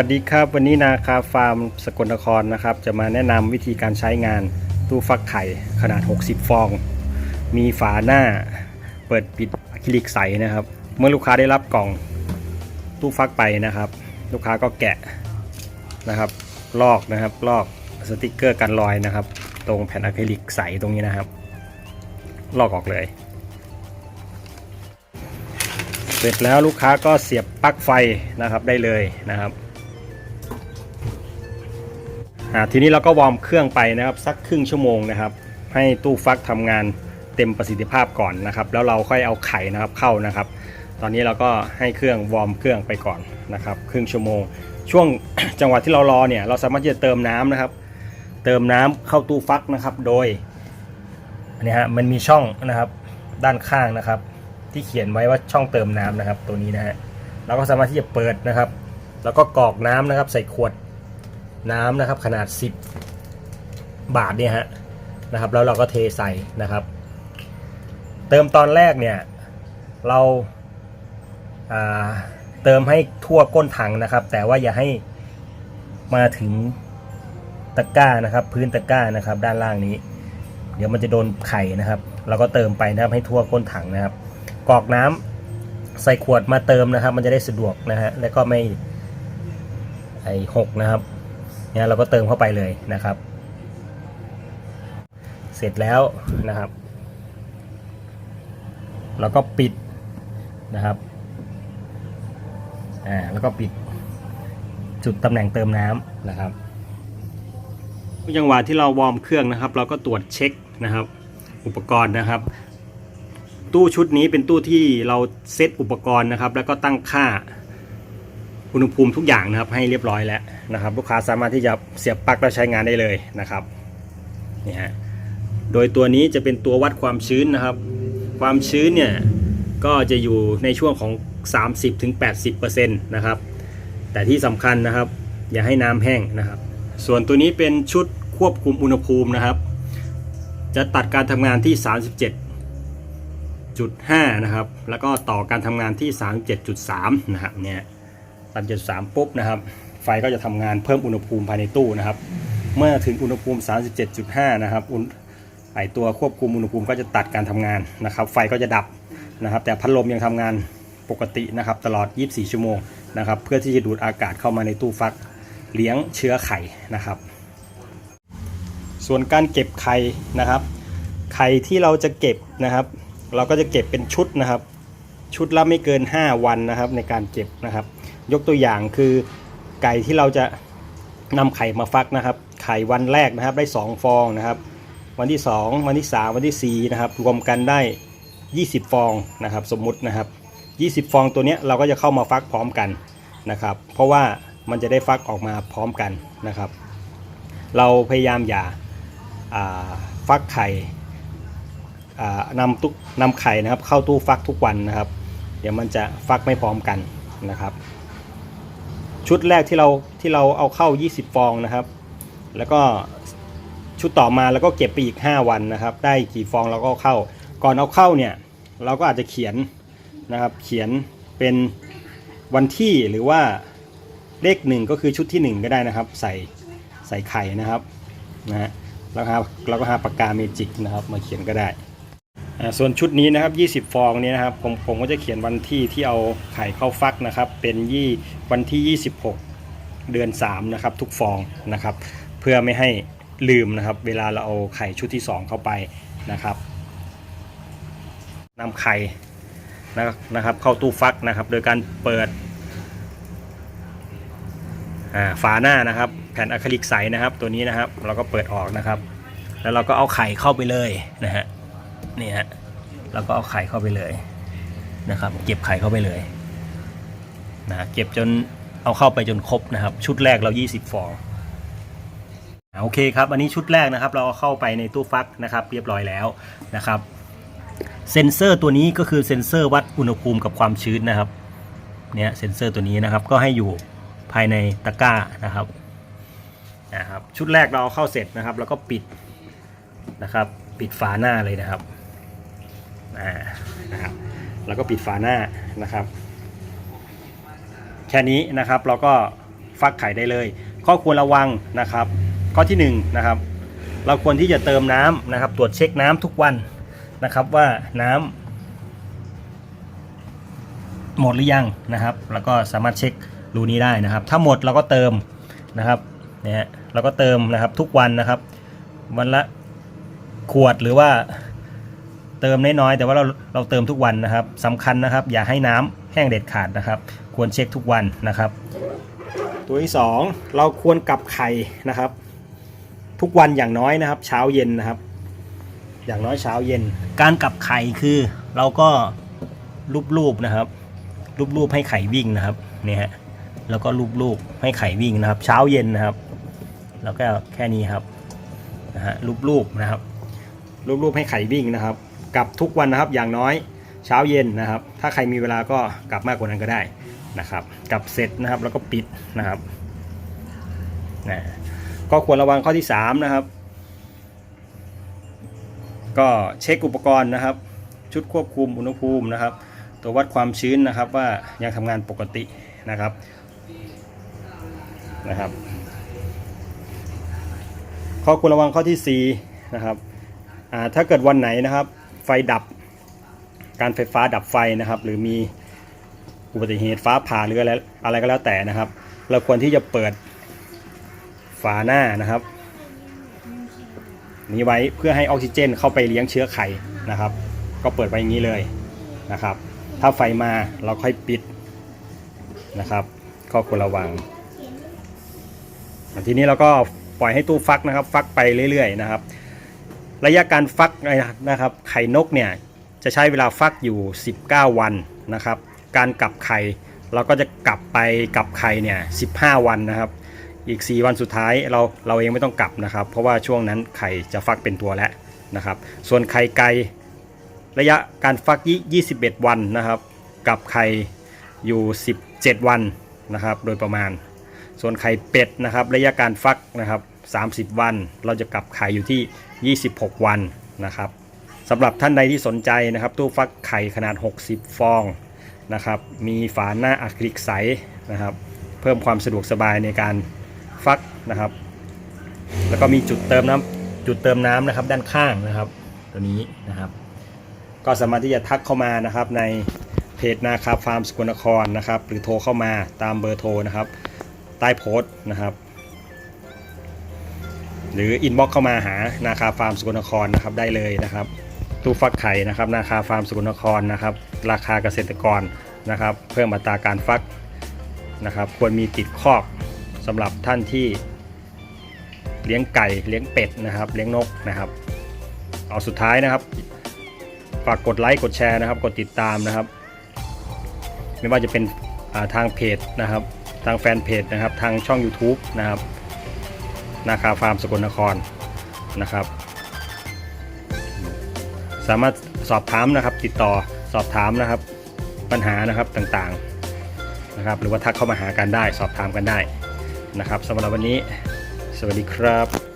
วัสดีครับ วันนี้นาคาฟาร์มสกลนครนะครับ จะมาแนะนำวิธีการใช้งานตู้ฟักไข่ขนาด 60 ฟอง มีฝาหน้าเปิดปิดอะคริลิกใสนะครับ เมื่อลูกค้าได้รับกล่องตู้ฟักไปนะครับ ลูกค้าก็แกะนะครับลอกนะครับลอกสติกเกอร์กันรอยนะครับ ตรงแผ่นอะคริลิกใสตรงนี้นะครับ ลอกออกเลย เสร็จแล้วลูกค้าก็เสียบปลั๊กไฟนะครับได้เลยนะครับ ทีนี้เราก็วอร์มเครื่องไปนะครับสักครึ่งชั่วโมงนะครับ ให้ตู้ฟักทำงานเต็มประสิทธิภาพก่อนนะครับ แล้วเราค่อยเอาไข่นะครับเข้านะครับ ตอนนี้เราก็ให้เครื่องวอร์มเครื่องไปก่อนนะครับ ครึ่งชั่วโมง ช่วงจังหวะที่เรารอเนี่ยเราสามารถที่จะเติมน้ำนะครับ เติมน้ำเข้าตู้ฟักนะครับ โดยนนี้ฮะมันมีช่องนะครับด้านข้างนะครับ ที่เขียนไว้ว่าช่องเติมน้ำนะครับ ตัวนี้นะฮะเราก็สามารถที่จะเปิดนะครับ แล้วก็กรอกน้ำนะครับ ใส่ขวด น้ำนะครับขนาด 10 บาทเนี่ยฮะนะครับแล้วเราก็เทใส่นะครับ เติมตอนแรกเนี่ยเราาเติมให้ทั่วก้นถังนะครับ แต่ว่าอย่าให้มาถึงตะกร้านะครับ พื้นตะกร้านะครับ ด้านล่างนี้ เดี๋ยวมันจะโดนไข่นะครับ เราก็เติมไปนะครับให้ทั่วก้นถังนะครับกรอกน้ำใส่ขวดมาเติมนะครับ มันจะได้สะดวกนะฮะแล้วก็ไม่ไอหกนะครับ เนี่ยเราก็เติมเข้าไปเลยนะครับ เสร็จแล้วนะครับแล้วก็ปิดนะครับอ่าแล้วก็ปิดจุดตำแหน่งเติมน้ำนะครับจังหวะที่เราวอร์มเครื่องนะครับ เราก็ตรวจเช็คนะครับ อุปกรณ์นะครับ ตู้ชุดนี้เป็นตู้ที่เราเซตอุปกรณ์นะครับ แล้วก็ตั้งค่า อุณหภูมิทุกอย่างนะครับให้เรียบร้อยแล้วนะครับ ลูกค้าสามารถที่จะเสียบปลั๊กแล้วใช้งานได้เลยนะครับนี่ฮะโดยตัวนี้จะเป็นตัววัดความชื้นนะครับ ความชื้นเนี่ยก็จะอยู่ในช่วงของ 30-80%นะครับ แต่ที่สำคัญนะครับ อย่าให้น้ำแห้งนะครับ ส่วนตัวนี้เป็นชุดควบคุมอุณหภูมินะครับ จะตัดการทำงานที่ 37 5 นะครับ แล้วก็ต่อการทำงานที่ 37.3 นะครับเนี่ย 37.3ปุ๊บนะครับ ไฟก็จะทำงานเพิ่มอุณหภูมิภายในตู้นะครับ เมื่อถึงอุณหภูมิ 37.5 นะครับอุณไอตัวควบคุมอุณหภูมิก็จะตัดการทำงานนะครับ ไฟก็จะดับนะครับ แต่พัดลมยังทำงานปกตินะครับ ตลอด 24 ชั่วโมงนะครับ เพื่อที่จะดูดอากาศเข้ามาในตู้ฟักเลี้ยงเชื้อไข่นะครับ ส่วนการเก็บไข่นะครับ ไข่ที่เราจะเก็บนะครับ เราก็จะเก็บเป็นชุดนะครับ ชุดละไม่เกิน 5 วันนะครับในการเก็บนะครับ ยกตัวอย่างคือไก่ที่เราจะนำไข่มาฟักนะครับ ไข่วันแรกนะครับได้ 2 ฟองนะครับ วันที่ 2 วันที่ 3 วันที่4นะครับรวมกันได้ 20 ฟองนะครับ สมมุตินะครับ 20 ฟองตัวเนี้ยเราก็จะเข้ามาฟักพร้อมกันนะครับ เพราะว่ามันจะได้ฟักออกมาพร้อมกันนะครับ เราพยายามอย่าาฟักไข่นำตุนำไข่นะครับเข้าตู้ฟักทุกวันนะครับ เดี๋ยวมันจะฟักไม่พร้อมกันนะครับ ชุดแรกที่เราที่เราเอาเข้า 20 ฟองนะครับ แล้วก็ชุดต่อมาแล้วก็เก็บไปอีก 5 วันนะครับ ได้กี่ฟองเราก็เข้า ก่อนเอาเข้าเนี่ยเราก็อาจจะเขียนนะครับ เขียนเป็นวันที่หรือว่าเลขหนึ่งก็คือชุดที่ 1 ก็ได้นะครับ ใส่ใส่ไข่นะครับนะฮะแล้วครับเราก็หาปากกาเมจิกนะครับ มาเขียนก็ได้ ส่วนชุดนี้นะครับ 20 ฟองนี้นะครับ ผมผมก็จะเขียนวันที่ที่เอาไข่เข้าฟักนะครับ เป็นยี่วันที่ 26 เดือน 3 นะครับ ทุกฟองนะครับ เพื่อไม่ให้ลืมนะครับ เวลาเราเอาไข่ชุดที่ 2 เข้าไปนะครับนำไข่นะนะครับ เข้าตู้ฟักนะครับ โดยการเปิดฝาหน้านะครับ แผ่นอะคริลิกใสนะครับ ตัวนี้นะครับ เราก็เปิดออกนะครับ แล้วเราก็เอาไข่เข้าไปเลยนะฮะ นี่ฮะแล้วก็เอาไข่เข้าไปเลยนะครับ เก็บไข่เข้าไปเลยนะเก็บจนเอาเข้าไปจนครบนะครับ ชุดแรกเรา 20 ฟองโอเคครับ อันนี้ชุดแรกนะครับ เราเอาเข้าไปในตู้ฟักนะครับ เรียบร้อยแล้วนะครับ เซ็นเซอร์ตัวนี้ก็คือเซ็นเซอร์วัดอุณหภูมิกับความชื้นนะครับเนี่ยเซ็นเซอร์ตัวนี้นะครับ ก็ให้อยู่ภายในตะกร้านะครับนะครับ ชุดแรกเราเอาเข้าเสร็จนะครับ แล้วก็ปิดนะครับ ปิดฝาหน้าเลยนะครับ นะครับแล้วก็ปิดฝาหน้านะครับ แค่นี้นะครับเราก็ฟักไข่ได้เลย ข้อควรระวังนะครับ ข้อที่หนึ่งนะครับเราควรที่จะเติมน้ำนะครับ ตรวจเช็คน้ำทุกวันนะครับว่าน้ำหมดหรือยังนะครับ แล้วก็สามารถเช็ครูนี้ได้นะครับ ถ้าหมดเราก็เติมนะครับเนี่ยฮะเราก็เติมนะครับทุกวันนะครับ วันละขวดหรือว่า เติมน้อยๆแต่ว่าเราเราเติมทุกวันนะครับสำคัญนะครับ อย่าให้น้ำแห้งเด็ดขาดนะครับ ควรเช็คทุกวันนะครับ ตัวที่สองเราควรกลับไข่นะครับ ทุกวันอย่างน้อยนะครับ เช้าเย็นนะครับ อย่างน้อยเช้าเย็น การกลับไข่คือเราก็รูปๆนะครับรูปๆให้ไข่วิ่งนะครับเนี่ยฮะแล้วก็รูปๆให้ไข่วิ่งนะครับ เช้าเย็นนะครับ แล้วก็แค่นี้ครับนะฮะรูปๆนะครับรูปๆให้ไข่วิ่งนะครับ กลับทุกวันนะครับ อย่างน้อยเช้าเย็นนะครับ ถ้าใครมีเวลาก็กลับมากกว่านั้นก็ได้นะครับ กลับเสร็จนะครับแล้วก็ปิดนะครับนะก็ควรระวังข้อที่ 3 นะครับ ก็เช็คอุปกรณ์นะครับ ชุดควบคุมอุณหภูมินะครับ ตัววัดความชื้นนะครับว่ายังทำงานปกตินะครับนะครับข้อควรระวังข้อที่4นะครับอ่าถ้าเกิดวันไหนนะครับ ไฟดับ การไฟฟ้าดับไฟนะครับ หรือมีอุบัติเหตุฟ้าผ่าหรืออะไรอะไรก็แล้วแต่นะครับ เราควรที่จะเปิดฝาหน้านะครับ นี้ไว้เพื่อให้ออกซิเจนเข้าไปเลี้ยงเชื้อไข่นะครับ ก็เปิดไว้อย่างนี้เลยนะครับ ถ้าไฟมาเราค่อยปิดนะครับข้อควรระวังทีนี้เราก็ปล่อยให้ตู้ฟักนะครับ ฟักไปเรื่อยๆนะครับ ระยะการฟักนะครับไข่นกเนี่ยจะใช้เวลาฟักอยู่ 19 วันนะครับ การกลับไข่เราก็จะกลับไปกลับไข่เนี่ย15 วันนะครับ อีก 4 วันสุดท้ายเราเราเองไม่ต้องกลับนะครับ เพราะว่าช่วงนั้นไข่จะฟักเป็นตัวแล้วนะครับ ส่วนไข่ไก่ระยะการฟักยี่21 วันนะครับกลับไข่อยู่ 17 วันนะครับ โดยประมาณ ส่วนไข่เป็ดนะครับ ระยะการฟักนะครับ 30 วัน เราจะกลับไข่อยู่ที่ 26 วันนะครับสำหรับท่านใดที่สนใจนะครับ ตู้ฟักไข่ขนาด 60 ฟองนะครับ มีฝาหน้าอะคริลิกใสนะครับ เพิ่มความสะดวกสบายในการฟักนะครับ แล้วก็มีจุดเติมน้ำจุดเติมน้ำนะครับด้านข้างนะครับ ตัวนี้นะครับ ก็สามารถที่จะทักเข้ามานะครับในเพจนาคาฟาร์มสกลนครนะครับ หรือโทรเข้ามาตามเบอร์โทรนะครับ ใต้โพสต์นะครับ หรืออินบ็อกเข้ามาหานาคาฟาร์มสกลนครนะครับได้เลยนะครับตู้ฟักไข่นะครับนาคาฟาร์มสกลนครนะครับ ราคาเกษตรกรนะครับ เพิ่มอัตราการฟักนะครับ ควรมีติดคอกสำหรับท่านที่เลี้ยงไก่เลี้ยงเป็ดนะครับ เลี้ยงนกนะครับ เอาสุดท้ายนะครับฝากกดไลค์กดแชร์นะครับ กดติดตามนะครับ ไม่ว่าจะเป็นาทางเพจนะครับ ทางแฟนเพจนะครับ ทางช่อง YouTube นะครับ นาคาฟาร์มสกลนครนะครับ สามารถสอบถามนะครับ ติดต่อสอบถามนะครับ ปัญหานะครับต่างๆนะครับ หรือว่าทักเข้ามาหากันได้ สอบถามกันได้นะครับสำหรับวันนี้ สวัสดีครับ